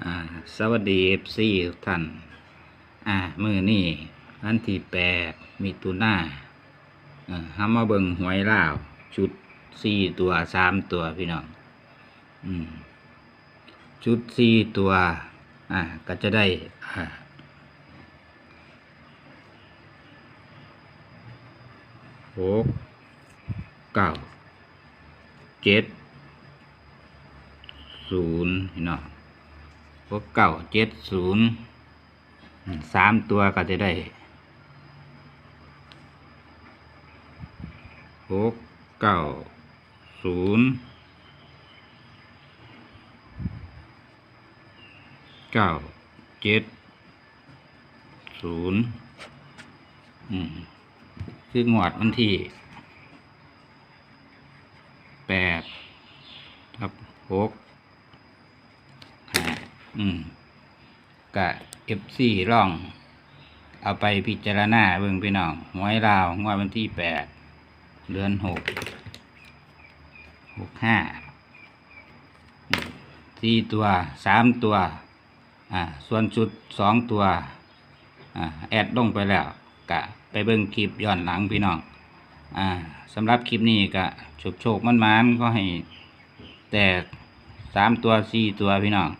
อ่าสวัสดีเอฟซีทุกท่าน อ่ามือนี่อันที่แปดมีตุนาอ่าห้ามาเบิงหวยล่าว ชุดสี่ตัวสามตัวพี่น้อง อืม ชุดสี่ตัว อ่า ก็จะได้อ่าหกเก้าเจ็ดศูนย์พี่น้อง หกเก้าเจ็ดศูนย์สามตัวก็จะได้หกเก้าศูนย์เก้าเจ็ดศูนย์คืองวดวันที่แปดครับหก อืมกะเอฟซีร่อง เอาไปพิจารณาเบิ่งพี่น้องหวยลาวงวดวันที่แปดเดือนหกหกห้าสี่ตัวสามตัว อ่า ส่วนชุดสองตัว อ่า แอดลงไปแล้วกะไปเบิ่งคลิปย้อนหลังพี่น้อง อ่าสำหรับคลิปนี้ก็โชคโชคมันมันก็ให้แตกสามตัวสี่ตัวพี่น้อง